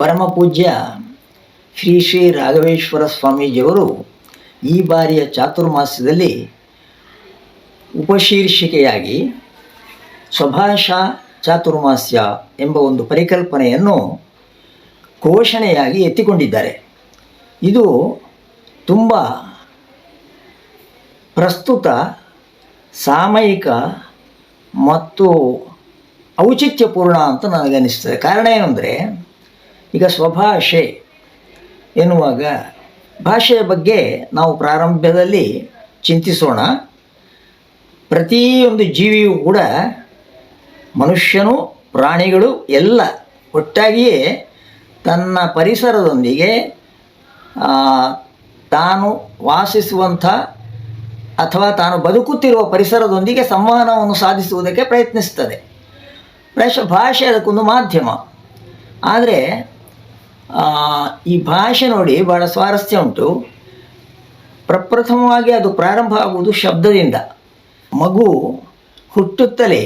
ಪರಮ ಪೂಜ್ಯ ಶ್ರೀ ಶ್ರೀ ರಾಘವೇಶ್ವರ ಸ್ವಾಮೀಜಿಯವರು ಈ ಬಾರಿಯ ಚಾತುರ್ಮಾಸ್ಯದಲ್ಲಿ ಉಪಶೀರ್ಷಿಕೆಯಾಗಿ ಸ್ವಭಾಷಾ ಚಾತುರ್ಮಾಸ್ಯ ಎಂಬ ಒಂದು ಪರಿಕಲ್ಪನೆಯನ್ನು ಘೋಷಣೆಯಾಗಿ ಎತ್ತಿಕೊಂಡಿದ್ದಾರೆ. ಇದು ತುಂಬ ಪ್ರಸ್ತುತ ಸಾಮಯಿಕ ಮತ್ತು ಔಚಿತ್ಯಪೂರ್ಣ ಅಂತ ನನಗನ್ನಿಸ್ತದೆ. ಕಾರಣ ಏನಂದರೆ ಈಗ ಸ್ವಭಾಷೆ ಎನ್ನುವಾಗ ಭಾಷೆಯ ಬಗ್ಗೆ ನಾವು ಪ್ರಾರಂಭದಲ್ಲಿ ಚಿಂತಿಸೋಣ. ಪ್ರತಿಯೊಂದು ಜೀವಿಯೂ ಕೂಡ ಮನುಷ್ಯನು ಪ್ರಾಣಿಗಳು ಎಲ್ಲ ಒಟ್ಟಾಗಿಯೇ ತನ್ನ ಪರಿಸರದೊಂದಿಗೆ ತಾನು ವಾಸಿಸುವಂಥ ಅಥವಾ ತಾನು ಬದುಕುತ್ತಿರುವ ಪರಿಸರದೊಂದಿಗೆ ಸಂವಹನವನ್ನು ಸಾಧಿಸುವುದಕ್ಕೆ ಪ್ರಯತ್ನಿಸ್ತದೆ. ಪ್ರಾಯಶಃ ಭಾಷೆ ಅದಕ್ಕೊಂದು ಮಾಧ್ಯಮ. ಆದರೆ ಈ ಭಾಷೆ ನೋಡಿ ಬಹಳ ಸ್ವಾರಸ್ಯ ಉಂಟು. ಪ್ರಪ್ರಥಮವಾಗಿ ಅದು ಪ್ರಾರಂಭ ಆಗುವುದು ಶಬ್ದದಿಂದ. ಮಗು ಹುಟ್ಟುತ್ತಲೇ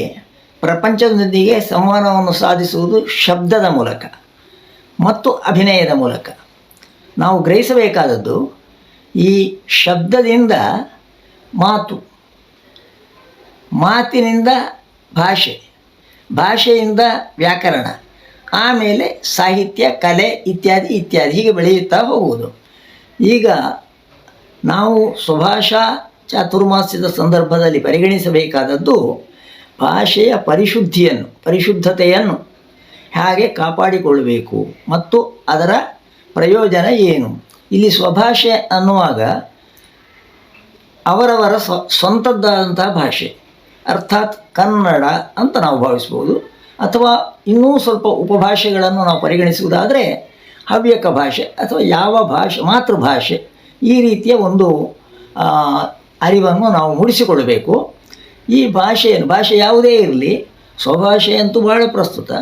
ಪ್ರಪಂಚದೊಂದಿಗೆ ಸಂವಹನವನ್ನು ಸಾಧಿಸುವುದು ಶಬ್ದದ ಮೂಲಕ ಮತ್ತು ಅಭಿನಯದ ಮೂಲಕ. ನಾವು ಗ್ರಹಿಸಬೇಕಾದದ್ದು ಈ ಶಬ್ದದಿಂದ ಮಾತು, ಮಾತಿನಿಂದ ಭಾಷೆ, ಭಾಷೆಯಿಂದ ವ್ಯಾಕರಣ. ಆಮೇಲೆ ಸಾಹಿತ್ಯ, ಕಲೆ ಇತ್ಯಾದಿ ಇತ್ಯಾದಿ ಹೀಗೆ ಬೆಳೆಯುತ್ತಾ ಹೋಗುವುದು. ಈಗ ನಾವು ಸ್ವಭಾಷಾ ಚಾತುರ್ಮಾಸ್ಯದ ಸಂದರ್ಭದಲ್ಲಿ ಪರಿಗಣಿಸಬೇಕಾದದ್ದು ಭಾಷೆಯ ಪರಿಶುದ್ಧಿಯನ್ನು, ಪರಿಶುದ್ಧತೆಯನ್ನು ಹೇಗೆ ಕಾಪಾಡಿಕೊಳ್ಳಬೇಕು ಮತ್ತು ಅದರ ಪ್ರಯೋಜನ ಏನು? ಇಲ್ಲಿ ಸ್ವಭಾಷೆ ಅನ್ನುವಾಗ ಅವರವರ ಸ್ವ, ಸ್ವಂತದ್ದಾದಂತಹ ಭಾಷೆ. ಅರ್ಥಾತ್ ಕನ್ನಡ ಅಂತ ನಾವು ಭಾವಿಸ್ಬೋದು. ಅಥವಾ ಇನ್ನೂ ಸ್ವಲ್ಪ ಉಪಭಾಷೆಗಳನ್ನು ನಾವು ಪರಿಗಣಿಸುವುದಾದರೆ ಹವ್ಯಕ ಭಾಷೆ ಅಥವಾ ಯಾವ ಭಾಷೆ, ಮಾತೃಭಾಷೆ ಈ ರೀತಿಯ ಒಂದು ಅರಿವನ್ನು ನಾವು ಮೂಡಿಸಿಕೊಳ್ಳಬೇಕು. ಈ ಭಾಷೆಯನ್ನು, ಭಾಷೆ ಯಾವುದೇ ಇರಲಿ, ಸ್ವಭಾಷೆ ಅಂತೂ ಬಹಳ ಪ್ರಸ್ತುತ.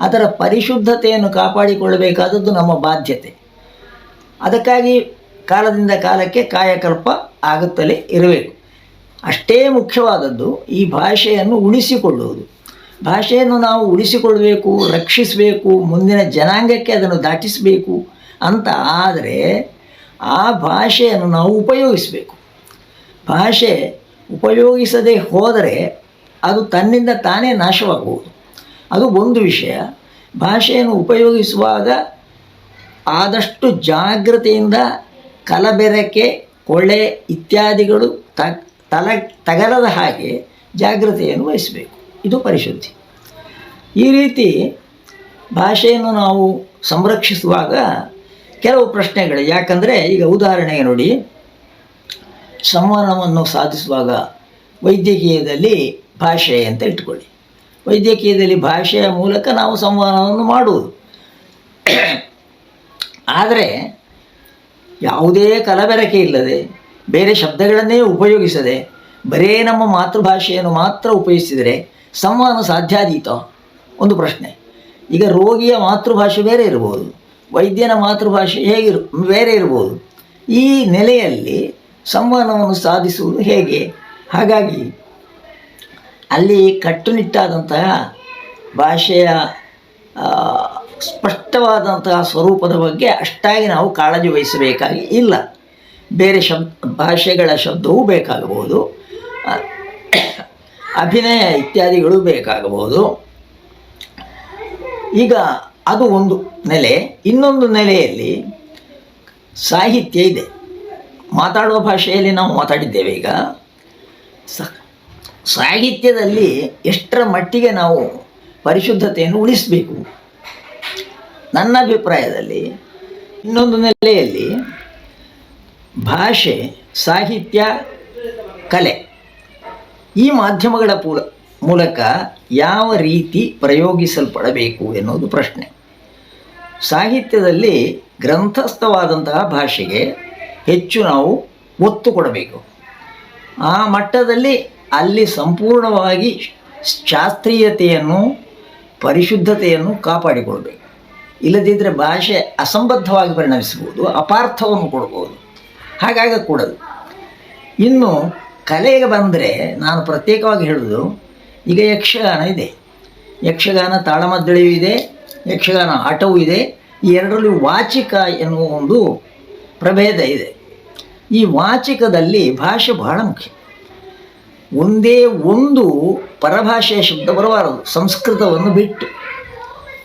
ಅದರ ಪರಿಶುದ್ಧತೆಯನ್ನು ಕಾಪಾಡಿಕೊಳ್ಳಬೇಕಾದದ್ದು ನಮ್ಮ ಬಾಧ್ಯತೆ. ಅದಕ್ಕಾಗಿ ಕಾಲದಿಂದ ಕಾಲಕ್ಕೆ ಕಾಯಕಲ್ಪ ಆಗುತ್ತಲೇ ಇರಬೇಕು. ಅಷ್ಟೇ ಮುಖ್ಯವಾದದ್ದು ಈ ಭಾಷೆಯನ್ನು ಉಳಿಸಿಕೊಳ್ಳುವುದು. ಭಾಷೆಯನ್ನು ನಾವು ಉಳಿಸಿಕೊಳ್ಳಬೇಕು, ರಕ್ಷಿಸಬೇಕು, ಮುಂದಿನ ಜನಾಂಗಕ್ಕೆ ಅದನ್ನು ದಾಟಿಸಬೇಕು ಅಂತ ಆದರೆ ಆ ಭಾಷೆಯನ್ನು ನಾವು ಉಪಯೋಗಿಸಬೇಕು. ಭಾಷೆ ಉಪಯೋಗಿಸದೆ ಹೋದರೆ ಅದು ತನ್ನಿಂದ ತಾನೇ ನಾಶವಾಗಬಹುದು ಅದು ಒಂದು ವಿಷಯ. ಭಾಷೆಯನ್ನು ಉಪಯೋಗಿಸುವಾಗ ಆದಷ್ಟು ಜಾಗ್ರತೆಯಿಂದ ಕಲಬೆರಕೆ, ಕೊಳೆ ಇತ್ಯಾದಿಗಳು ತ ತಲ ತಗಲದ ಹಾಗೆ ಜಾಗ್ರತೆಯನ್ನು ವಹಿಸಬೇಕು. ಇದು ಪರಿಶುದ್ಧಿ. ಈ ರೀತಿ ಭಾಷೆಯನ್ನು ನಾವು ಸಂರಕ್ಷಿಸುವಾಗ ಕೆಲವು ಪ್ರಶ್ನೆಗಳು. ಯಾಕಂದರೆ ಈಗ ಉದಾಹರಣೆಗೆ ನೋಡಿ, ಸಂವಹನವನ್ನು ಸಾಧಿಸುವಾಗ ವೈದ್ಯಕೀಯದಲ್ಲಿ ಭಾಷೆ ಅಂತ ಇಟ್ಕೊಳ್ಳಿ. ವೈದ್ಯಕೀಯದಲ್ಲಿ ಭಾಷೆಯ ಮೂಲಕ ನಾವು ಸಂವಹನವನ್ನು ಮಾಡುವುದು. ಆದರೆ ಯಾವುದೇ ಕಲಬೆರಕೆ ಇಲ್ಲದೆ, ಬೇರೆ ಶಬ್ದಗಳನ್ನೇ ಉಪಯೋಗಿಸದೆ, ಬರೇ ನಮ್ಮ ಮಾತೃಭಾಷೆಯನ್ನು ಮಾತ್ರ ಉಪಯೋಗಿಸಿದರೆ ಸಂವಹನ ಸಾಧ್ಯಾದೀತ ಒಂದು ಪ್ರಶ್ನೆ. ಈಗ ರೋಗಿಯ ಮಾತೃಭಾಷೆ ಬೇರೆ ಇರ್ಬೋದು. ವೈದ್ಯನ ಮಾತೃಭಾಷೆ ಹೇಗಿರು ಬೇರೆ ಇರ್ಬೋದು. ಈ ನೆಲೆಯಲ್ಲಿ ಸಂವಹನವನ್ನು ಸಾಧಿಸುವುದು ಹೇಗೆ? ಹಾಗಾಗಿ ಅಲ್ಲಿ ಕಟ್ಟುನಿಟ್ಟಾದಂತಹ ಭಾಷೆಯ ಸ್ಪಷ್ಟವಾದಂತಹ ಸ್ವರೂಪದ ಬಗ್ಗೆ ಅಷ್ಟಾಗಿ ನಾವು ಕಾಳಜಿ ವಹಿಸಬೇಕಾಗಿ ಇಲ್ಲ. ಬೇರೆ ಶಬ್, ಭಾಷೆಗಳ ಶಬ್ದವೂ ಬೇಕಾಗಬಹುದು. ಅಭಿನಯ ಇತ್ಯಾದಿಗಳು ಬೇಕಾಗಬಹುದು. ಈಗ ಅದು ಒಂದು ನೆಲೆ. ಇನ್ನೊಂದು ನೆಲೆಯಲ್ಲಿ ಸಾಹಿತ್ಯ ಇದೆ. ಮಾತಾಡುವ ಭಾಷೆಯಲ್ಲಿ ನಾವು ಮಾತಾಡಿದ್ದೇವೆ ಈಗ. ಸಾಹಿತ್ಯದಲ್ಲಿ ಎಷ್ಟರ ಮಟ್ಟಿಗೆ ನಾವು ಪರಿಶುದ್ಧತೆಯನ್ನು ಉಳಿಸಬೇಕು? ನನ್ನ ಅಭಿಪ್ರಾಯದಲ್ಲಿ ಇನ್ನೊಂದು ನೆಲೆಯಲ್ಲಿ ಭಾಷೆ, ಸಾಹಿತ್ಯ, ಕಲೆ ಈ ಮಾಧ್ಯಮಗಳ ಪೂಲ ಮೂಲಕ ಯಾವ ರೀತಿ ಪ್ರಯೋಗಿಸಲ್ಪಡಬೇಕು ಎನ್ನುವುದು ಪ್ರಶ್ನೆ. ಸಾಹಿತ್ಯದಲ್ಲಿ ಗ್ರಂಥಸ್ಥವಾದಂತಹ ಭಾಷೆಗೆ ಹೆಚ್ಚು ನಾವು ಒತ್ತು ಕೊಡಬೇಕು. ಆ ಮಟ್ಟದಲ್ಲಿ ಅಲ್ಲಿ ಸಂಪೂರ್ಣವಾಗಿ ಶಾಸ್ತ್ರೀಯತೆಯನ್ನು, ಪರಿಶುದ್ಧತೆಯನ್ನು ಕಾಪಾಡಿಕೊಳ್ಬೇಕು. ಇಲ್ಲದಿದ್ದರೆ ಭಾಷೆ ಅಸಂಬದ್ಧವಾಗಿ ಪರಿಣಮಿಸಬಹುದು, ಅಪಾರ್ಥವನ್ನು ಕೊಡಬಹುದು ಹಾಗಾಗ ಕೂಡದು ಇನ್ನು ಕಲೆಗೆ ಬಂದರೆ ನಾನು ಪ್ರತ್ಯೇಕವಾಗಿ ಹೇಳೋದು ಈಗ ಯಕ್ಷಗಾನ ಇದೆ. ಯಕ್ಷಗಾನ ತಾಳಮದ್ದಳೆಯೂ ಇದೆ, ಯಕ್ಷಗಾನ ಆಟವೂ ಇದೆ. ಈ ಎರಡರಲ್ಲಿ ವಾಚಿಕ ಎನ್ನುವ ಒಂದು ಪ್ರಭೇದ ಇದೆ. ಈ ವಾಚಿಕದಲ್ಲಿ ಭಾಷೆ ಬಹಳ ಮುಖ್ಯ. ಒಂದೇ ಒಂದು ಪರಭಾಷೆಯ ಶಬ್ದ ಬರಬಾರದು, ಸಂಸ್ಕೃತವನ್ನು ಬಿಟ್ಟು.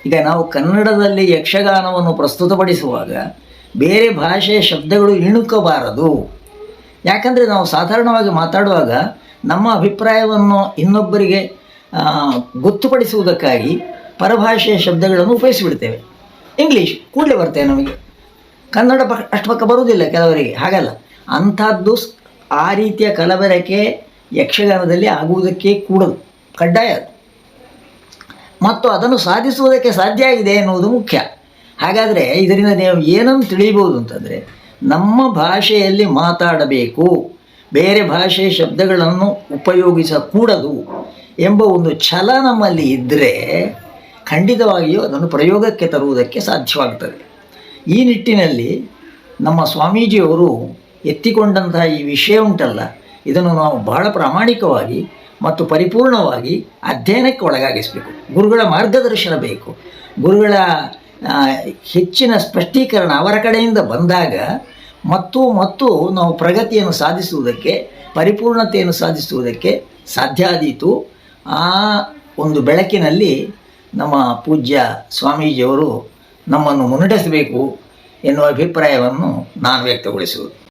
ಈಗ ನಾವು ಕನ್ನಡದಲ್ಲಿ ಯಕ್ಷಗಾನವನ್ನು ಪ್ರಸ್ತುತಪಡಿಸುವಾಗ ಬೇರೆ ಭಾಷೆಯ ಶಬ್ದಗಳು ಇಣುಕಬಾರದು. ಯಾಕಂದರೆ ನಾವು ಸಾಧಾರಣವಾಗಿ ಮಾತಾಡುವಾಗ ನಮ್ಮ ಅಭಿಪ್ರಾಯವನ್ನು ಇನ್ನೊಬ್ಬರಿಗೆ ಗೊತ್ತುಪಡಿಸುವುದಕ್ಕಾಗಿ ಪರಭಾಷೆಯ ಶಬ್ದಗಳನ್ನು ಉಪಯೋಗಿಸಿಬಿಡ್ತೇವೆ. ಇಂಗ್ಲೀಷ್ ಕೂಡಲೇ ಬರ್ತೇವೆ ನಮಗೆ. ಕನ್ನಡ ಪಕ್ಕ, ಅಷ್ಟು ಪಕ್ಕ ಬರುವುದಿಲ್ಲ ಕೆಲವರಿಗೆ, ಹಾಗಲ್ಲ. ಅಂಥದ್ದು ಆ ರೀತಿಯ ಕಲಬೆರಕೆ ಯಕ್ಷಗಾನದಲ್ಲಿ ಆಗುವುದಕ್ಕೆ ಕೂಡದು, ಕಡ್ಡಾಯ ಮತ್ತು ಅದನ್ನು ಸಾಧಿಸುವುದಕ್ಕೆ ಸಾಧ್ಯ ಆಗಿದೆ ಎನ್ನುವುದು ಮುಖ್ಯ. ಹಾಗಾದರೆ ಇದರಿಂದ ನೀವು ಏನನ್ನು ತಿಳಿಯಬಹುದು ಅಂತಂದರೆ ನಮ್ಮ ಭಾಷೆಯಲ್ಲಿ ಮಾತಾಡಬೇಕು. ಬೇರೆ ಭಾಷೆಯ ಶಬ್ದಗಳನ್ನು ಉಪಯೋಗಿಸಕೂಡದು ಎಂಬ ಒಂದು ಛಲ ನಮ್ಮಲ್ಲಿ ಇದ್ದರೆ ಖಂಡಿತವಾಗಿಯೂ ಅದನ್ನು ಪ್ರಯೋಗಕ್ಕೆ ತರುವುದಕ್ಕೆ ಸಾಧ್ಯವಾಗ್ತದೆ. ಈ ನಿಟ್ಟಿನಲ್ಲಿ ನಮ್ಮ ಸ್ವಾಮೀಜಿಯವರು ಎತ್ತಿಕೊಂಡಂತಹ ಈ ವಿಷಯ ಉಂಟಲ್ಲ, ಇದನ್ನು ನಾವು ಬಹಳ ಪ್ರಾಮಾಣಿಕವಾಗಿ ಮತ್ತು ಪರಿಪೂರ್ಣವಾಗಿ ಅಧ್ಯಯನಕ್ಕೆ ಒಳಗಾಗಿಸಬೇಕು. ಗುರುಗಳ ಮಾರ್ಗದರ್ಶನ ಬೇಕು. ಗುರುಗಳ ಹೆಚ್ಚಿನ ಸ್ಪಷ್ಟೀಕರಣ ಅವರ ಕಡೆಯಿಂದ ಬಂದಾಗ ಮತ್ತು ಮತ್ತು ನಾವು ಪ್ರಗತಿಯನ್ನು ಸಾಧಿಸುವುದಕ್ಕೆ, ಪರಿಪೂರ್ಣತೆಯನ್ನು ಸಾಧಿಸುವುದಕ್ಕೆ ಸಾಧ್ಯ ಆದೀತು. ಆ ಒಂದು ಬೆಳಕಿನಲ್ಲಿ ನಮ್ಮ ಪೂಜ್ಯ ಸ್ವಾಮೀಜಿಯವರು ನಮ್ಮನ್ನು ಮುನ್ನಡೆಸಬೇಕು ಎನ್ನುವ ಅಭಿಪ್ರಾಯವನ್ನು ನಾನು ವ್ಯಕ್ತಗೊಳಿಸುವುದು.